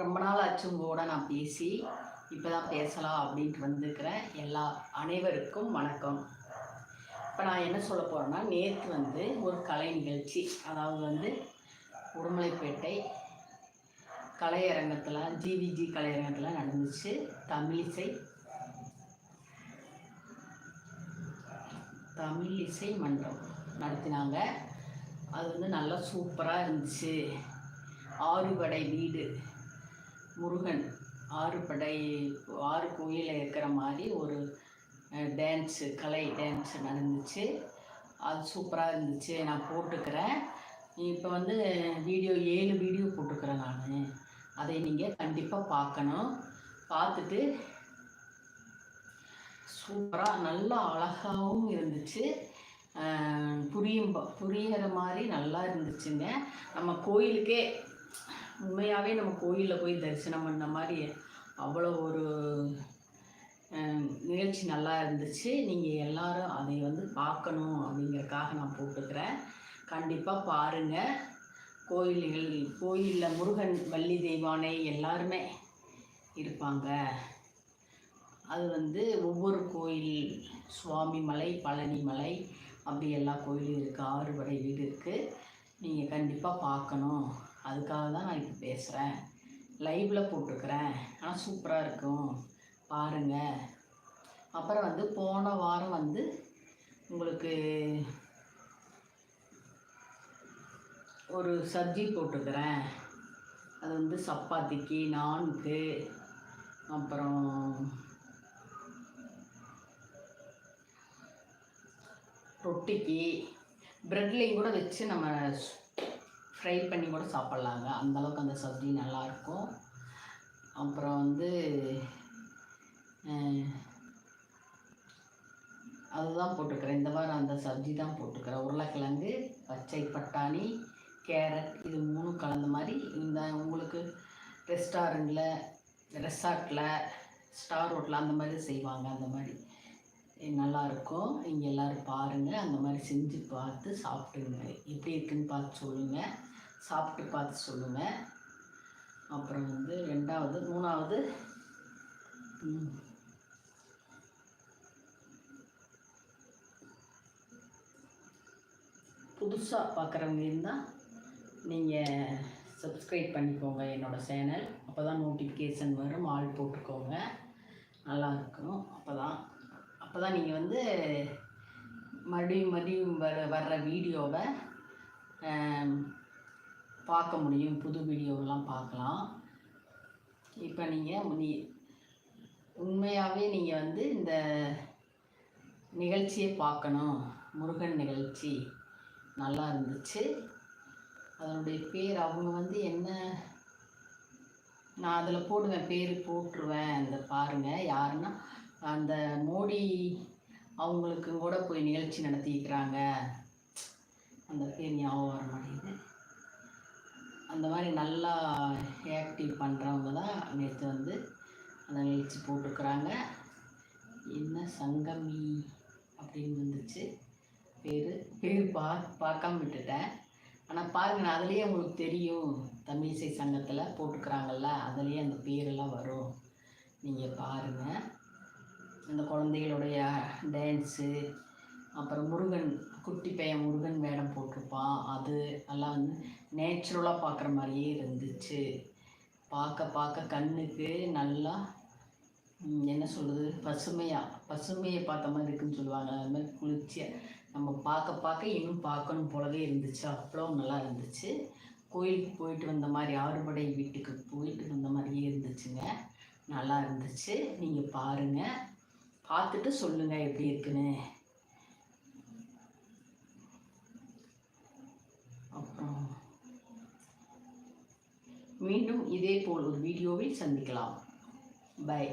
ரொம்ப நாள் ஆச்சும் கூட நான் பேசி இப்போ தான் பேசலாம் அப்படின்ட்டு வந்திருக்கிறேன். எல்லா அனைவருக்கும் வணக்கம். இப்போ நான் என்ன சொல்ல போகிறேன்னா நேற்று வந்து ஒரு கலை நிகழ்ச்சி அதாவது வந்து உடுமலைப்பேட்டை கலையரங்கத்தில் ஜிவிஜி கலையரங்கத்தில் நடந்துச்சு. தமிழிசை தமிழ் இசை மன்றம் நடத்தினாங்க. அது வந்து நல்லா சூப்பராக இருந்துச்சு. ஆறுபடை வீடு. முருகன் ஆறுபடை ஆறு கோயிலில் இருக்கிற மாதிரி ஒரு டான்ஸு கலை டான்ஸ் நடந்துச்சு. அது சூப்பராக இருந்துச்சு. நான் போட்டுக்கிறேன். இப்போ வந்து வீடியோ ஏழு வீடியோ போட்டுக்கிறேன் நான். அதை நீங்கள் கண்டிப்பாக பார்க்கணும். பார்த்துட்டு சூப்பராக நல்லா அழகாகவும் இருந்துச்சு. புரியும் ப- புரியிற மாதிரி நல்லா இருந்துச்சுங்க. நம்ம கோயிலுக்கே உண்மையாகவே நம்ம கோயிலில் போய் தரிசனம் பண்ண மாதிரி அவ்வளோ ஒரு நிகழ்ச்சி நல்லா இருந்துச்சு. நீங்கள் எல்லாரும் அதை வந்து பார்க்கணும் அப்படிங்கிறதுக்காக நான் போட்டுக்கிறேன். கண்டிப்பாக பாருங்கள் கோயில்கள் கோயிலில் முருகன் வள்ளி தெய்வானை எல்லாருமே இருப்பாங்க. அது வந்து ஒவ்வொரு கோயில் சுவாமி மலை பழனி மலை அப்படி எல்லா கோயிலும் இருக்குது ஆறுபடை வீடு இருக்குது நீங்கள் கண்டிப்பாக பார்க்கணும். அதுக்காக தான் நான் இப்போ பேசுகிறேன் லைவில் போட்டுக்கிறேன் ஆனால் சூப்பராக இருக்கும். பாருங்கள் அப்புறம் வந்து போன வாரம் வந்து உங்களுக்கு ஒரு சப்ஜி போட்டுக்கிறேன் அது வந்து சப்பாத்திக்கு நான்கு. அப்புறம் ரொட்டிக்கு. ப்ரெட்லேயும் கூட வச்சு நம்ம ஃப்ரை பண்ணி கூட சாப்பிட்லாங்க. அந்தளவுக்கு அந்த சப்ஜி நல்லாயிருக்கும். அப்புறம் வந்து அதுதான் போட்டுக்கிறேன். இந்த வாரம் அந்த சப்ஜி தான் போட்டுக்கிறேன். உருளைக்கிழங்கு பச்சை பட்டாணி கேரட் இது மூணும் கலந்த மாதிரி. இந்த உங்களுக்கு ரெஸ்டாரண்ட்டில் ரெசார்ட்டில் ஸ்டார் ஹோட்டலில் அந்த மாதிரி செய்வாங்க. அந்த மாதிரி நல்லாயிருக்கும். இங்கே நீங்கள் எல்லோரும் பாருங்கள் அந்த மாதிரி செஞ்சு பார்த்து சாப்பிட்டுங்க எப்படி இருக்குன்னு பார்த்து சொல்லுங்கள் சாப்பிட்டு பார்த்து சொல்லுங்கள் அப்புறம் வந்து ரெண்டாவது மூணாவது. புதுசாக பார்க்குறவங்க இருந்தால் நீங்கள் சப்ஸ்கிரைப் பண்ணிக்கோங்க என்னோடய சேனல் அப்போ தான் நோட்டிஃபிகேஷன் வரும். ஆள் போட்டுக்கோங்க. நல்லாயிருக்கும் அப்போ தான் அப்போ தான் நீங்கள் வந்து மறுபடியும் மறுபடியும் வர வர்ற வீடியோவை பார்க்க முடியும். புது வீடியோவெல்லாம் பார்க்கலாம். இப்போ நீங்கள் நீ உண்மையாகவே நீங்கள் வந்து இந்த நிகழ்ச்சியை பார்க்கணும். முருகன் நிகழ்ச்சி நல்லா இருந்துச்சு. அதனுடைய பேர் அவங்க வந்து என்ன நான் அதில் போடுவேன் பேர் போட்டுருவேன் அந்த பாருங்கள் யாருன்னா அந்த மோடி அவங்களுக்கு கூட போய் நிகழ்ச்சி நடத்திக்கிறாங்க. அந்த பேர் ஞாபகம் வர மாட்டேங்குது. அந்த மாதிரி நல்லா ஆக்டிவ் பண்ணுறவங்க தான் நேற்று வந்து அந்த நிகழ்ச்சி போட்டுக்கிறாங்க என்ன சங்கமி அப்படின்னு வந்துச்சு பேர் பேர் பா பார்க்காம விட்டுட்டேன். ஆனால் பாருங்க நான் அதுலேயே உங்களுக்கு தெரியும். தமிழிசை சங்கத்தில் போட்டுக்கிறாங்கல்ல அதுலேயே அந்த பேரெல்லாம் வரும். நீங்கள் பாருங்கள் அந்த குழந்தைகளுடைய டான்ஸு அப்புறம் முருகன் குட்டி பையன் முருகன் வேடம் போட்டிருப்பான். அது எல்லாம் வந்து நேச்சுரலாக பார்க்குற மாதிரியே இருந்துச்சு. பார்க்க பார்க்க கண்ணுக்கு நல்லா என்ன சொல்கிறது பசுமையாக பசுமையை பார்த்த மாதிரி இருக்குன்னு சொல்லுவாங்க. அது மாதிரி குளிர்ச்சியாக நம்ம பார்க்க பார்க்க இன்னும் பார்க்கணும் போலவே இருந்துச்சு. அவ்வளோ நல்லா இருந்துச்சு. கோயிலுக்கு போயிட்டு வந்த மாதிரி ஆறுபடை வீட்டுக்கு போயிட்டு வந்த மாதிரியே இருந்துச்சுங்க. நல்லா இருந்துச்சு. நீங்கள் பாருங்கள் பார்த்துட்டு சொல்லுங்கள் எப்படி இருக்குன்னு அப்புறம் மீண்டும் இதே போல் ஒரு வீடியோவில் சந்திக்கலாம். பை